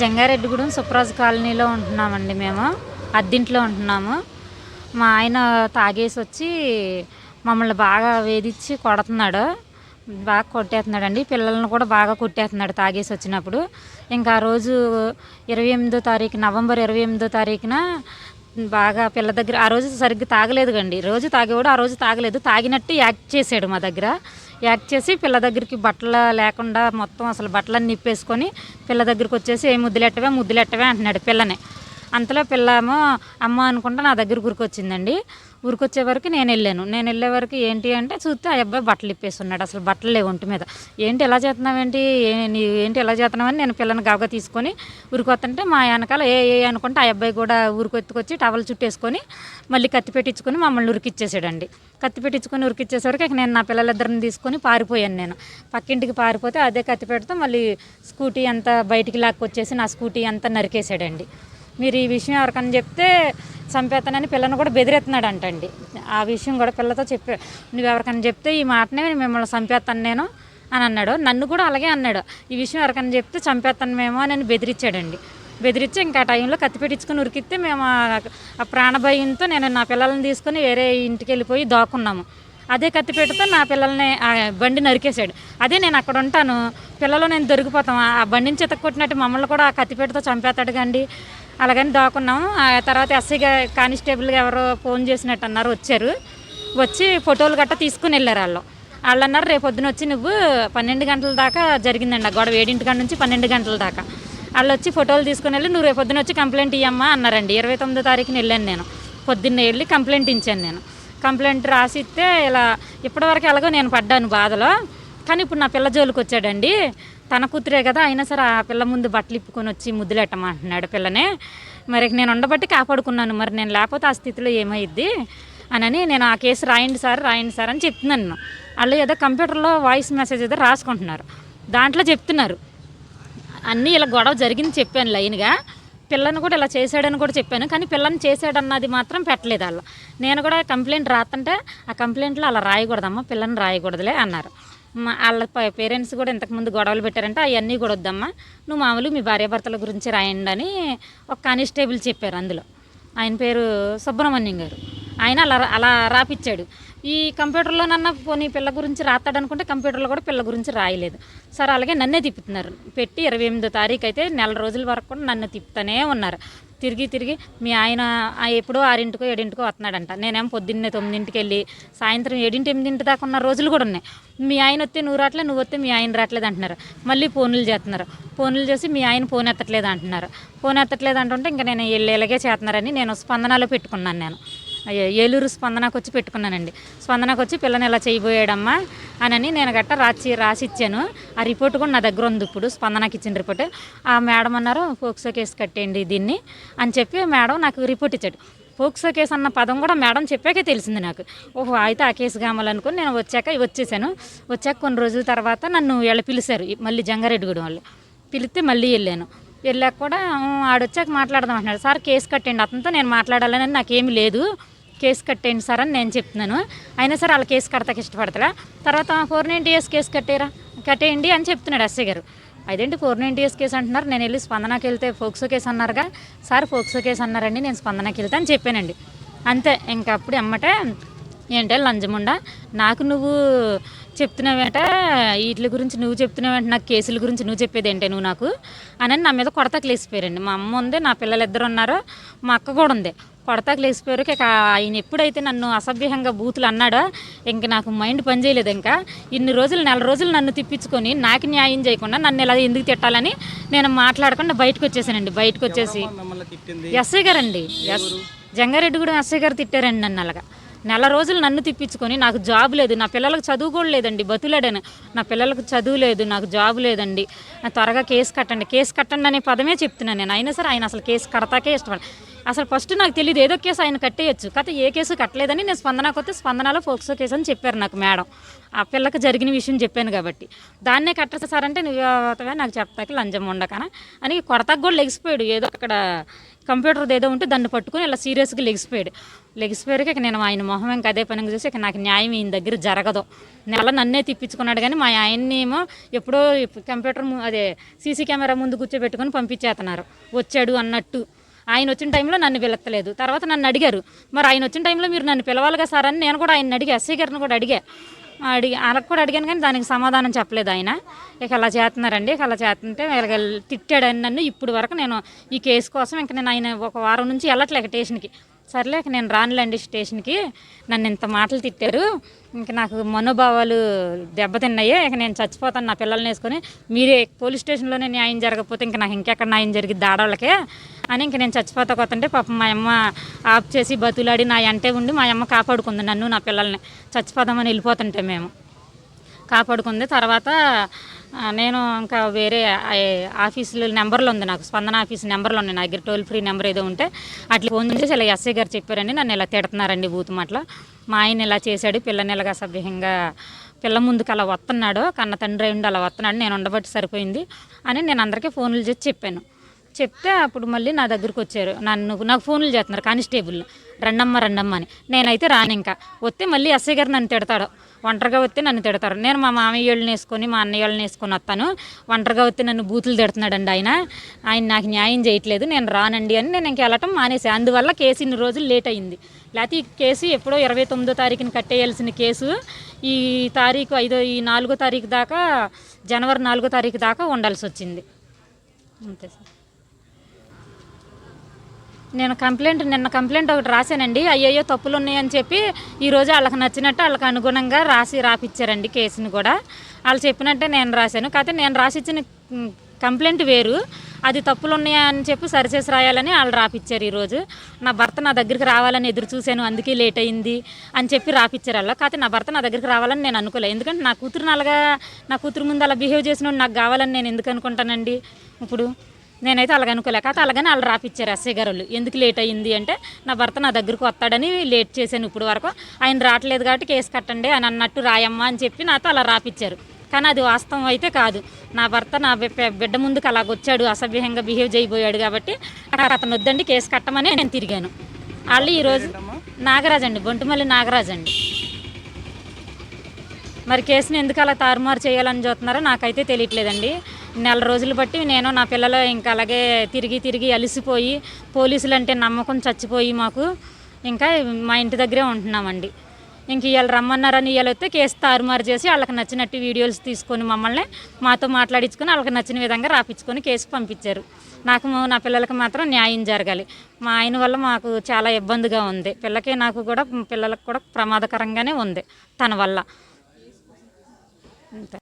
జంగారెడ్డిగూడెం సుప్రాజ్ కాలనీలో ఉంటున్నామండి మేము. అద్దింట్లో ఉంటున్నాము. మా ఆయన తాగేసి వచ్చి మమ్మల్ని బాగా వేధించి కొడుతున్నాడు. బాగా కొట్టేస్తున్నాడండి. పిల్లల్ని కూడా బాగా కొట్టేస్తున్నాడు తాగేసి వచ్చినప్పుడు ఇంకా ఆ రోజు ఇరవై ఎనిమిదో తారీఖు నవంబర్ ఇరవై ఎనిమిదో తారీఖున బాగా పిల్ల దగ్గర ఆ రోజు సరిగ్గా తాగలేదు కండి రోజు తాగేవాడు ఆ రోజు తాగలేదు. తాగినట్టు యాక్ట్ చేశాడు మా దగ్గర. యాక్ట్ చేసి పిల్ల దగ్గరికి బట్టలు లేకుండా మొత్తం అసలు బట్టలన్నీ నిప్పేసుకొని పిల్ల దగ్గరికి వచ్చేసి ఏ ముద్దులెట్టవే ముద్దులెట్టవే అంటున్నాడు పిల్లని. అంతలో పిల్లేమో అమ్మ అనుకుంటా నా దగ్గర గురికొచ్చిందండి. ఉరికొచ్చే వరకు నేను వెళ్ళాను. నేను వెళ్ళే వరకు ఏంటి అంటే చూస్తే ఆ అబ్బాయి బట్టలు ఇప్పేస్తున్నాడు అసలు బట్టలు లేవు ఒంటి మీద. ఏంటి ఎలా చేస్తున్నావేంటి నీ ఏంటి ఎలా చేస్తున్నావని నేను పిల్లని గబగా తీసుకొని ఉరికొత్తంటే మా వెనకాల ఏ ఏ అనుకుంటే ఆ అబ్బాయి కూడా ఊరికొత్తుకొచ్చి టవల్ చుట్టేసుకొని మళ్ళీ కత్తి పెట్టించుకొని మమ్మల్ని ఉరికిచ్చేసాడండి. కత్తి పెట్టించుకొని ఉరికిచ్చేసరికి ఇక నేను నా పిల్లలిద్దరిని తీసుకొని పారిపోయాను నేను. పక్కింటికి పారిపోతే అదే కత్తి పెడితే మళ్ళీ స్కూటీ అంతా బయటికి లాక్కొచ్చేసి నా స్కూటీ అంతా నరికేసాడండి మీరు ఈ విషయం ఎవరికైనా చెప్తే చంపేస్తానని పిల్లని కూడా బెదిరేస్తున్నాడు అంటండి ఆ విషయం కూడా పిల్లతో చెప్పా నువ్వు ఎవరికైనా చెప్తే ఈ మాటనే మిమ్మల్ని చంపేస్తాను నేను అని అన్నాడు. నన్ను కూడా అలాగే అన్నాడు. ఈ విషయం ఎవరికైనా చెప్తే చంపేస్తాను మేము అని బెదిరించాడండి. బెదిరించి ఇంకా టైంలో కత్తి పెట్టించుకుని ఉరికిస్తే మేము ఆ- ప్రాణభయంతో నేను నా పిల్లల్ని తీసుకొని వేరే ఇంటికి వెళ్ళిపోయి దాక్కున్నాము. అదే కత్తి పెడితే నా పిల్లల్ని ఆ బండి నరికేశాడు. అదే నేను అక్కడ ఉంటాను. పిల్లలు నేను దొరికిపోతాం. ఆ బండిని చెత్త కొట్టినట్టు మమ్మల్ని కూడా ఆ కత్తి పెడితే చంపేస్తాడు కండి అలాగని దాకున్నాము ఆ తర్వాత ఎస్ఐగా కానిస్టేబుల్గా ఎవరో ఫోన్ చేసినట్టు అన్నారు వచ్చారు. వచ్చి ఫోటోలు గట్టా తీసుకుని వెళ్ళారు వాళ్ళు. వాళ్ళు అన్నారు రేపు పొద్దున వచ్చి నువ్వు పన్నెండు గంటల దాకా జరిగిందండి ఆ గొడవ. ఏడింటి నుంచి పన్నెండు గంటల దాకా. వాళ్ళు వచ్చి ఫోటోలు తీసుకుని వెళ్ళి నువ్వు రేపు పొద్దున వచ్చి కంప్లైంట్ ఇవ్వమ్మా అన్నారండి. ఇరవై తొమ్మిదో తారీఖున వెళ్ళాను నేను. పొద్దున్నే వెళ్ళి కంప్లైంట్ ఇచ్చాను నేను. కంప్లైంట్ రాసిస్తే ఇలా ఇప్పటివరకు ఎలాగో నేను పడ్డాను బాధలో. కానీ ఇప్పుడు నా పిల్ల జోలికి వచ్చాడండి. తన కూతురే కదా అయినా సరే ఆ పిల్ల ముందు బట్టలు ఇప్పుకొని వచ్చి ముద్దులెట్టమంటున్నాడు పిల్లనే. మరి నేను ఉండబట్టి కాపాడుకున్నాను మరి నేను లేకపోతే ఆ స్థితిలో ఏమైద్ది అనని నేను ఆ కేసు రాయండి సార్ రాయండి సార్ అని చెప్తున్నాను. వాళ్ళు ఏదో కంప్యూటర్లో వాయిస్ మెసేజ్ ఏదో రాసుకుంటున్నారు. దాంట్లో చెప్తున్నారు. అన్నీ ఇలా గొడవ జరిగింది చెప్పాను లైన్గా. పిల్లని కూడా ఇలా చేశాడని కూడా చెప్పాను కానీ పిల్లని చేశాడన్నది మాత్రం పెట్టలేదు వాళ్ళు. నేను కూడా కంప్లైంట్ రాస్తుంటే ఆ కంప్లైంట్లో అలా రాయకూడదమ్మా పిల్లని రాయకూడదులే అన్నారు. వాళ్ళ పేరెంట్స్ కూడా ఇంతకుముందు గొడవలు పెట్టారంటే అవన్నీ కూడా వద్దమ్మా. నువ్వు మామూలు మీ భార్యాభర్తల గురించి రాయండి అని ఒక కానిస్టేబుల్ చెప్పారు అందులో. ఆయన పేరు సుబ్రహ్మణ్యం గారు. ఆయన అలా అలా రాపిచ్చాడు. ఈ కంప్యూటర్లోనన్నా పోనీ పిల్ల గురించి రాస్తాడు అనుకుంటే కంప్యూటర్లో కూడా పిల్ల గురించి రాయలేదు. సరే అలాగే నన్నే తిప్పుతున్నారు. పెట్టి ఇరవై ఎనిమిదో తారీఖు అయితే నెల రోజుల వరకు కూడా నన్ను తిప్పుతూనే ఉన్నారు. తిరిగి తిరిగి మీ ఆయన ఆ ఎప్పుడో ఆరింటికో ఏడింటికో వస్తున్నాడంట. నేనేమో పొద్దున్నే తొమ్మిదింటికి వెళ్ళి సాయంత్రం ఏడింటి ఎనిమిదింటి దాకా ఉన్న రోజులు కూడా ఉన్నాయి. మీ ఆయన వస్తే నువ్వు రావట్లే నువ్వు వస్తే మీ ఆయన రావట్లేదు అంటున్నారు. మళ్ళీ ఫోన్లు చేస్తున్నారు. ఫోన్లు చేసి మీ ఆయన ఫోన్ ఎత్తట్లేదు అంటున్నారు. ఫోన్ ఎత్తట్లేదు అంటుంటే ఇంకా నేను వెళ్ళేలాగే ఇలాగే చేస్తున్నారని నేను స్పందనలో పెట్టుకున్నాను నేను. ఏలూరు స్పందనకు వచ్చి పెట్టుకున్నానండి. స్పందనకు వచ్చి పిల్లని ఇలా చేయబోయాడమ్మా అనని నేను గట్ట రాసి రాసి ఇచ్చాను ఆ రిపోర్ట్ కూడా నా దగ్గర ఉంది ఇప్పుడు స్పందనకి ఇచ్చిన రిపోర్ట్. ఆ మేడం అన్నారు ఫోక్సో కేసు కట్టేయండి దీన్ని అని చెప్పి మేడం నాకు రిపోర్ట్ ఇచ్చాడు. ఫోక్సో కేసు అన్న పదం కూడా మేడం చెప్పాకే తెలిసింది నాకు. ఓహో అయితే ఆ కేసు కావాలనుకుని నేను వచ్చాక వచ్చేసాను. వచ్చాక కొన్ని రోజుల తర్వాత నన్ను వీళ్ళు పిలిచారు మళ్ళీ జంగారెడ్డిగూడెం వాళ్ళు. పిలిస్తే మళ్ళీ వెళ్ళాను. వెళ్ళాక కూడా ఆడొచ్చాక మాట్లాడదాం అంటున్నాడు. సార్ కేసు కట్టండి అతనితో నేను మాట్లాడాలని నాకేమీ లేదు. కేసు కట్టేయండి సార్ అని నేను చెప్తున్నాను. అయినా సరే వాళ్ళ కేసు కడతాకి ఇష్టపడతారా తర్వాత ఫోర్ నైంటీ ఇయర్స్ కేసు కట్టేరా? కట్టేయండి అని చెప్తున్నాడు అస్సే గారు. అదేంటి ఫోర్ నైంటీ ఇయర్స్ కేసు అంటున్నారు? నేను వెళ్ళి స్పందనకి వెళ్తే ఫోక్సో కేసు అన్నారుగా. సార్ ఫోక్సో కేసు అన్నారండి నేను స్పందనకి వెళ్తే అని చెప్పానండి. అంతే. ఇంకా అప్పుడు ఎమ్మటే ఏంటే లంజముండ నాకు నువ్వు చెప్తున్నావేంట? వీటి గురించి నువ్వు చెప్తున్నావేంట? నాకు కేసుల గురించి నువ్వు చెప్పేది ఏంటే నువ్వు నాకు? అని నా మీద కొడతాకు లేసిపోయారండి మా అమ్మ ఉంది నా పిల్లలు ఇద్దరు ఉన్నారు మా అక్క కూడా ఉంది. కొడతాకు లేసిపోయారు ఇక ఆయన ఎప్పుడైతే నన్ను అసభ్యంగా బూతులు అన్నాడో ఇంక నాకు మైండ్ పనిచేయలేదు ఇంకా. ఇన్ని రోజులు నెల రోజులు నన్ను తిప్పించుకొని నాకు న్యాయం చేయకుండా నన్ను ఇలా ఎందుకు తిట్టాలని నేను మాట్లాడకుండా బయటకు వచ్చేసానండి. బయటకు వచ్చేసి ఎస్ఐ గారండి. ఎస్ జంగారెడ్డిగూడెం ఎస్ఐ గారు తిట్టారండి నన్ను అలాగా. నెల రోజులు నన్ను తిప్పించుకొని నాకు జాబ్ లేదు నా పిల్లలకు చదువు కూడా లేదండి బతులాడాను. నా పిల్లలకు చదువు లేదు నాకు జాబ్ లేదండి. త్వరగా కేసు కట్టండి కేసు కట్టండి అనే పదమే చెప్తున్నాను నేను. అయినా సరే ఆయన అసలు కేసు కడతాకే ఇష్టపడ అసలు ఫస్ట్ నాకు తెలియదు ఏదో కేసు ఆయన కట్టేయచ్చు. కాకపోతే ఏ కేసు కట్టలేదని నేను స్పందనకు వస్తే స్పందనలో ఫోక్సో కేసు అని చెప్పారు నాకు మేడం. ఆ పిల్లకి జరిగిన విషయం చెప్పాను కాబట్టి. దాన్నే కట్టేసారంటే నువ్వు అవుతావా నాకు చెప్తాకి లంచం ఉండకనా? అని కొడతాకు కూడా లెగిసిపోయాడు. ఏదో అక్కడ కంప్యూటర్ది ఏదో ఉంటే దాన్ని పట్టుకుని ఇలా సీరియస్గా లెగిసిపోయాడు. లెగిసిపోయాక ఇక నేను ఆయన మొహం ఇంకా అదే పనిగా చూసి ఇక నాకు న్యాయం ఈయన దగ్గర జరగదు. నెల నన్నే తిప్పించుకున్నాడు కానీ మా ఆయన్ని ఏమో ఎప్పుడో కంప్యూటర్ అదే సీసీ కెమెరా ముందు కూర్చోబెట్టుకొని పంపించేస్తున్నారు వచ్చాడు అన్నట్టు. ఆయన వచ్చిన టైంలో నన్ను పిలత్తలేదు తర్వాత నన్ను అడిగారు మరి ఆయన వచ్చిన టైంలో మీరు నన్ను పిలవాలిగా సార్? అని నేను కూడా ఆయన అడిగా ఎస్ఐ గారిని కూడా అడిగా. అడిగి వాళ్ళకి కూడా అడిగాను కానీ దానికి సమాధానం చెప్పలేదు ఆయన. ఇక అలా చేస్తున్నారండి ఇక అలా చేస్తుంటే వీళ్ళకి తిట్టాడని నన్ను ఇప్పుడు వరకు నేను ఈ కేసు కోసం ఇంక నేను ఆయన ఒక వారం నుంచి వెళ్ళట్లేక స్టేషన్కి సర్లే ఇక నేను రానులేండి స్టేషన్కి. నన్ను ఇంత మాటలు తిట్టారు. ఇంక నాకు మనోభావాలు దెబ్బతిన్నాయి. ఇక నేను చచ్చిపోతాను నా పిల్లల్ని వేసుకొని. మీరే పోలీస్ స్టేషన్లోనే న్యాయం జరగకపోతే ఇంక నాకు ఇంకెక్కడ న్యాయం జరిగింది ఆడవాళ్ళకే అని ఇంక నేను చచ్చిపోతా కొత్తంటే పాపం మా అమ్మ ఆఫ్ చేసి బతులాడి నా ఎంటే ఉండి మా అమ్మ కాపాడుకుంది నన్ను నా పిల్లల్ని. చచ్చిపోదామని వెళ్ళిపోతుంటే మేము. కాపాడుకుంది. తర్వాత నేను ఇంకా వేరే ఆఫీసులు ఆఫీసులో నెంబర్లు ఉంది నాకు. స్పందన ఆఫీస్ నెంబర్లు ఉన్నాయి. నా దగ్గర టోల్ ఫ్రీ నెంబర్ ఏదో ఉంటే అట్లా ఫోన్ చేసి ఇలా ఎస్ఐ గారు చెప్పారండి నన్ను ఇలా తిడుతున్నారండి బూత్ మాటలో. మా ఆయన ఇలా చేశాడు. పిల్లని ఇలాగా సభ్యంగా పిల్ల ముందుకు అలా వస్తున్నాడు. కన్న తండ్రి ఉండి అలా వస్తున్నాడు. నేను ఉండబట్టి సరిపోయింది అని నేను అందరికీ ఫోన్లు చేసి చెప్పాను. చెప్తే అప్పుడు మళ్ళీ నా దగ్గరికి వచ్చారు. నన్ను నాకు ఫోన్లు చేస్తున్నారు కానిస్టేబుల్ రండమ్మ రండమ్మ అని. నేనైతే రాను ఇంకా. వస్తే మళ్ళీ ఎస్ఐ గారు నన్ను తిడతాడు. ఒంటరిగా వస్తే నన్ను తిడతారు. నేను మా మామయ్య వాళ్ళని వేసుకొని మా అన్నయ్య వాళ్ళని వేసుకొని వస్తాను. ఒంటరిగా వస్తే నన్ను బూతులు తిడుతున్నాడండి ఆయన. ఆయన నాకు న్యాయం చేయట్లేదు. నేను రానండి అని నేను ఇంక వెళ్ళటం మానేసి. అందువల్ల కేసు ఇన్ని రోజులు లేట్ అయింది. లేకపోతే ఈ కేసు ఎప్పుడో ఇరవై తొమ్మిదో తారీఖున కట్టేయాల్సిన కేసు ఈ తారీఖు ఐదో ఈ నాలుగో తారీఖు దాకా జనవరి నాలుగో తారీఖు దాకా ఉండాల్సి వచ్చింది. అంతే సార్. నేను కంప్లైంట్ నిన్న కంప్లైంట్ ఒకటి రాశానండి. అయ్యయ్యో తప్పులు ఉన్నాయని చెప్పి ఈరోజు వాళ్ళకి నచ్చినట్టు వాళ్ళకి అనుగుణంగా రాసి రాపిచ్చారండి కేసుని కూడా. వాళ్ళు చెప్పినట్టే నేను రాశాను. కాకపోతే నేను రాసిచ్చిన కంప్లైంట్ వేరు. అది తప్పులు ఉన్నాయని చెప్పి సరిచేసి రాయాలని వాళ్ళు రాపిచ్చారు ఈరోజు నా భర్త నా దగ్గరికి రావాలని ఎదురు చూశాను. అందుకే లేట్ అయింది అని చెప్పి రాపిచ్చారు అలా కాకపోతే నా భర్త నా దగ్గరికి రావాలని నేను అనుకోలేదు ఎందుకంటే నా కూతురుని అలాగా నా కూతురు ముందు అలా బిహేవ్ చేసిన నాకు కావాలని నేను ఎందుకు అనుకుంటానండి? ఇప్పుడు నేనైతే అలాగ అనుకోలేక అలాగని వాళ్ళు రాపిచ్చారు ఎస్ఐ గారు ఎందుకు లేట్ అయ్యింది అంటే నా భర్త నా దగ్గరకు వస్తాడని లేట్ చేశాను ఇప్పుడు వరకు. ఆయన రావట్లేదు కాబట్టి కేసు కట్టండి అని అన్నట్టు రాయమ్మా అని చెప్పి నాతో అలా రాపిచ్చారు కానీ అది వాస్తవం అయితే కాదు. నా భర్త నా బిడ్డ ముందుకు అలాగ వచ్చాడు అసభ్యంగా బిహేవ్ చేయబోయాడు కాబట్టి అతను వద్దండి కేసు కట్టమని నేను తిరిగాను. వాళ్ళు ఈరోజు నాగరాజ్ అండి బొంటుమల్లి నాగరాజ్ అండి. మరి కేసుని ఎందుకు అలా తారుమారు చేయాలని చూస్తున్నారో నాకైతే తెలియట్లేదండి. నెల రోజులు బట్టి నేను నా పిల్లలు ఇంకా అలాగే తిరిగి తిరిగి అలసిపోయి పోలీసులు అంటే నమ్మకం చచ్చిపోయి మాకు ఇంకా మా ఇంటి దగ్గరే ఉంటున్నామండి. ఇంక ఇవాళ రమ్మన్నారని ఇవాళ వస్తే కేసు తారుమారు చేసి వాళ్ళకి నచ్చినట్టు వీడియోస్ తీసుకొని మమ్మల్ని మాతో మాట్లాడించుకొని వాళ్ళకి నచ్చిన విధంగా రాపించుకొని కేసు పంపించారు. నాకు నా పిల్లలకి మాత్రం న్యాయం జరగాలి. మా ఆయన వల్ల మాకు చాలా ఇబ్బందిగా ఉంది. పిల్లకి నాకు కూడా పిల్లలకు కూడా ప్రమాదకరంగానే ఉంది తన వల్ల. అంతే.